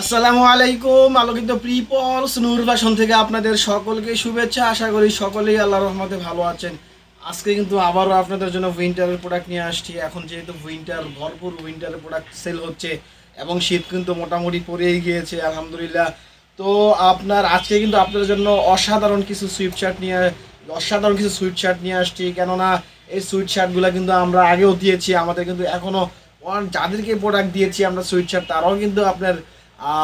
আসসালামু আলাইকুম, আলোকিত প্রিপলস নূর ভাষণ থেকে আপনাদের সকলকে শুভেচ্ছা। আশা করি সকলেই আল্লাহ রহমতে ভালো আছেন। আজকে কিন্তু আবারও আপনাদের জন্য উইন্টারের প্রোডাক্ট নিয়ে আসছি। এখন যেহেতু উইন্টার ভরপুর উইন্টারের প্রোডাক্ট সেল হচ্ছে এবং শীত কিন্তু মোটামুটি পড়েই গিয়েছে, আলহামদুলিল্লাহ। তো আপনার, আজকে কিন্তু আপনাদের জন্য অসাধারণ কিছু সুইট শার্ট নিয়ে, অসাধারণ কিছু সুইট শার্ট নিয়ে আসছি। কেননা, এই সুইট শার্টগুলো কিন্তু আমরা আগেও দিয়েছি, আমাদের কিন্তু এখনও যাদেরকে প্রোডাক্ট দিয়েছি আমরা সুইট শার্ট তারাও কিন্তু আপনার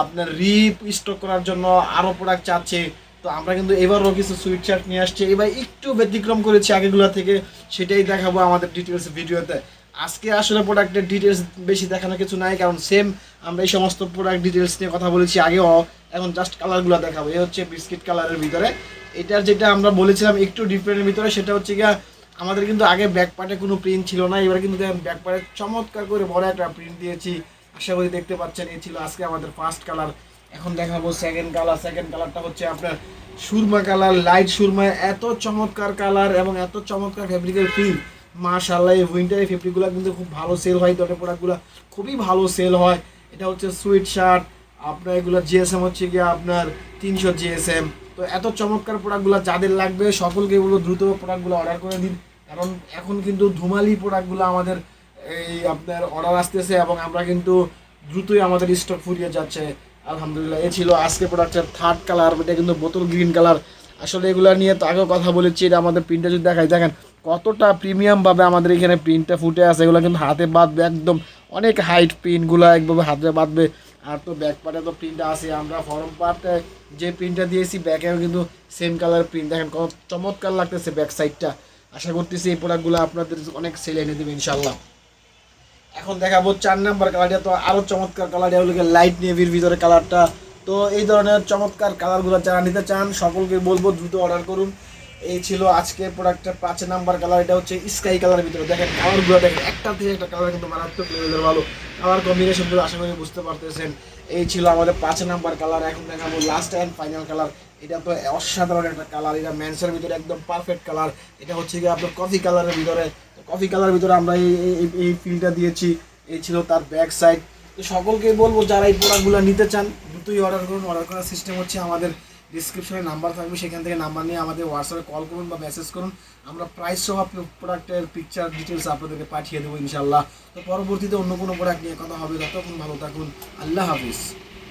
আপনার রিপ স্টক করার জন্য আরও প্রোডাক্ট চাচ্ছে। তো আমরা কিন্তু এবারও কিছু সুইট শার্ট নিয়ে আসছি। এবার একটু ব্যতিক্রম করেছি আগেগুলো থেকে, সেটাই দেখাবো আমাদের ডিটেলস ভিডিওতে। আজকে আসলে প্রোডাক্টের ডিটেলস বেশি দেখানো কিছু নাই, কারণ সেম আমরা এই সমস্ত প্রোডাক্ট ডিটেলস নিয়ে কথা বলেছি আগেও। এখন জাস্ট কালারগুলো দেখাবো। এই হচ্ছে বিস্কিট কালারের ভিতরে। এটার যেটা আমরা বলেছিলাম একটু ডিফারেন্টের ভিতরে, সেটা হচ্ছে গিয়া আমাদের কিন্তু আগে ব্যাক পার্টে কোনো প্রিন্ট ছিল না। এবার কিন্তু ব্যাক পার্টে চমৎকার করে বড় একটা প্রিন্ট দিয়েছি। আশা করি দেখতে পাচ্ছেন, এই ছিল আজকে আমাদের ফার্স্ট কালার এখন দেখাবো সেকেন্ড কালার সেকেন্ড কালারটা হচ্ছে আপনার সুরমা কালার লাইট সুরমা। এত চমৎকার কালার এবং এত চমৎকার ফেব্রিকের প্রিন্ট মাশাল্লাহ এই উইন্টার এই ফেব্রিকগুলো কিন্তু খুব ভালো সেল হয় দটের প্রোডাক্টগুলো খুবই ভালো সেল হয়। এটা হচ্ছে সুইট শার্ট আপনার এগুলো জিএসএম হচ্ছে গিয়ে আপনার তিনশো জিএসএম তো এত চমৎকার প্রোডাক্টগুলো যাদের লাগবে, সকলকে এগুলো দ্রুত প্রোডাক্টগুলো অর্ডার করে দিন। কারণ এখন কিন্তু ধুমালি প্রোডাক্টগুলো আমাদের এই আপনার অর্ডার আসতেছে এবং আমরা কিন্তু দ্রুতই আমাদের স্টক ফুরিয়ে যাচ্ছে। আলহামদুলিল্লাহ, এ ছিল আজকে প্রোডাক্টের থার্ড কালার এটা কিন্তু বোতল গ্রিন কালার আসলে এগুলো নিয়ে তো আগেও কথা বলেছি, এটা আমাদের প্রিন্টটা যদি দেখাই, দেখেন কতটা প্রিমিয়ামভাবে আমাদের এখানে প্রিন্টটা ফুটে আছে। এগুলো কিন্তু হাতে বাঁধবে একদম অনেক হাইট প্রিন্টগুলো একভাবে হাতে বাঁধবে। আর তো ব্যাক পার্টে তো প্রিন্ট আছে, আমরা ফরম পার্টে যে প্রিন্টটা দিয়েছি ব্যাকেও কিন্তু সেম কালার প্রিন্ট দেখেন কত চমৎকার লাগতেছে ব্যাক সাইডটা আশা করতেছি এই প্রোডাক্টগুলো আপনাদের অনেক সেল এনে দেবে ইনশাল্লাহ এখন দেখাবো চার নাম্বার কালারটা তো আরও চমৎকার কালার এগুলো লাইট নেভির ভিতরে কালারটা তো এই ধরনের চমৎকার কালারগুলো যারা নিতে চান, সকলকে বলব দ্রুত অর্ডার করুন। এই ছিল আজকে প্রোডাক্টের পাঁচ নাম্বার কালার এটা হচ্ছে স্কাই কালারের ভিতরে। দেখেন কালারগুলো দেখেন, একটা থেকে একটা কালার কিন্তু মারাত্মক লেভেলের ভালো। কালার কম্বিনেশনগুলো আশা করি বুঝতে পারতেছেন। এই ছিল আমাদের পাঁচ নাম্বার কালার এখন দেখাবো লাস্ট অ্যান্ড ফাইনাল কালার এটা তো অসাধারণ একটা কালার এটা ম্যান্সের ভিতরে একদম পারফেক্ট কালার এটা হচ্ছে গিয়ে আপনার কফি কালারের ভিতরে। কফি কালারের ভিতরে আমরা এই, এই- এই ফিলটা দিয়েছি। এই ছিল তার ব্যাক সাইড তো সকলকে বলব, যারা এই প্রোডাক্টগুলো নিতে চান, দ্রুতই অর্ডার করুন। অর্ডার করার সিস্টেম হচ্ছে আমাদের ডিসক্রিপশনে নাম্বার থাকবে। সেখান থেকে নাম্বার নিয়ে আমাদের হোয়াটসঅ্যাপে কল করুন বা মেসেজ করুন। আমরা প্রাইস সহ প্রোডাক্টের পিকচার ডিটেলস আপনাদেরকে পাঠিয়ে দেবো ইনশাল্লাহ তো পরবর্তীতে অন্য কোনো প্রোডাক্ট নিয়ে কথা হবে। ততক্ষণ ভালো থাকুন। আল্লাহ হাফিজ।